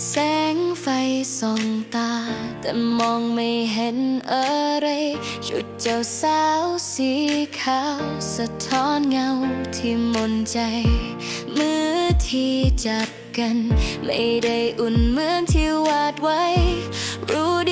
แสงไฟส่องตา แต่มองไม่เห็นอะไรชุดเจ้าสาวสีขาว สะท้อนเงาที่มนใจ มือที่จับกัน ไม่ได้อุ่นเหมือนที่วาดไว้ รู้ดี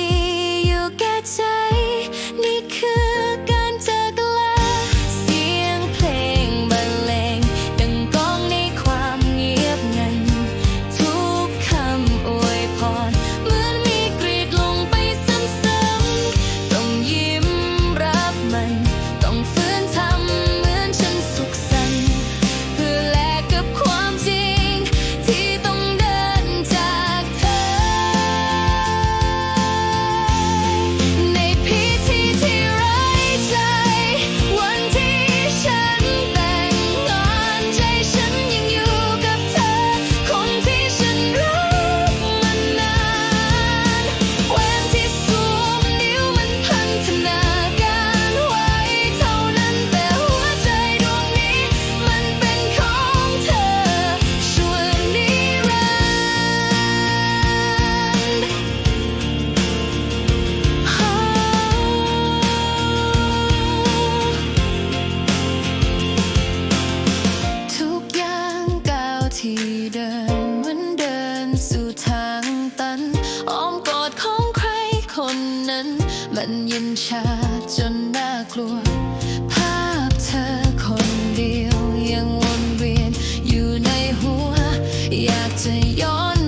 ชาจนน่ากลัว ภาพเธอคนเดียวยังวนเวียนอยู่ในหัว อยากจะย้อน